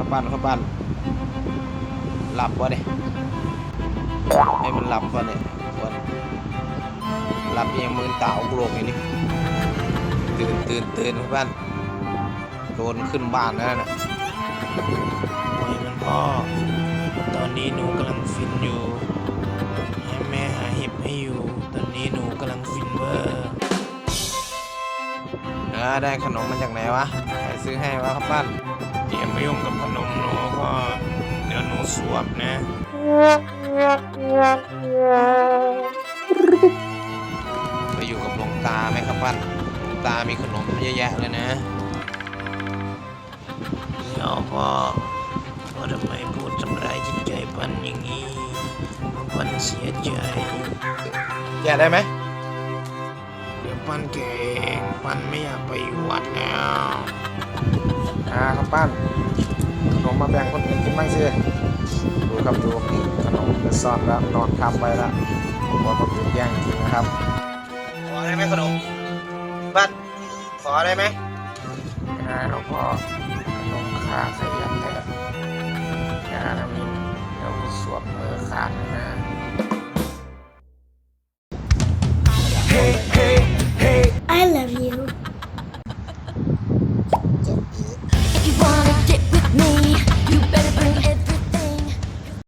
ข้าวปั้นข้าวปั้นหลับวะเนี่ยให้มันหลับวะเนี่ยวันหลับยังมืนตาอุกโลกอย่างนี้ตื่นตื่นตื่นข้าวปั้นโดนขึ้นบ้านแล้วนะปล่อยมันพ่อตอนนี้หนูกำลังฟินอยู่ให้แม่หาเห็บให้อยู่ ตอนนี้หนูกำลังฟินเวอร์เออได้ขนมมาจากไหนวะใครซื้อให้วะข้าวปั้น เดี๋ยวไม่ยุ่งกับขนมหนูพ่อเดี๋ยวหนูสวบนะไปอยู่กับหลวงตาไหมครับปั้นหลวงตามีขนมเยอะแยะเลยนะเดี๋ยวพ่อพ่อทำไมพูดทำร้ายจิตใจปันอย่างนี้ปันเสียใจแกะได้ไหมเดี๋ยวปันแกเองปันไม่อยากไปวัดแล้วอ่า ครับบ้านขนมมาแบ่งคนอื่นกินบ้างสิดูครับดูนี่ขนมจะซ่อนแล้วนอนทับไปแล้วผมว่าคนแย่งกินนะครับ ขอได้ไหมขนมบ้านขอได้ไหมได้แล้วพ่อขนมขาดเสียแต่ยาน้ำมินเดี๋ยวสวมมือขาดนะ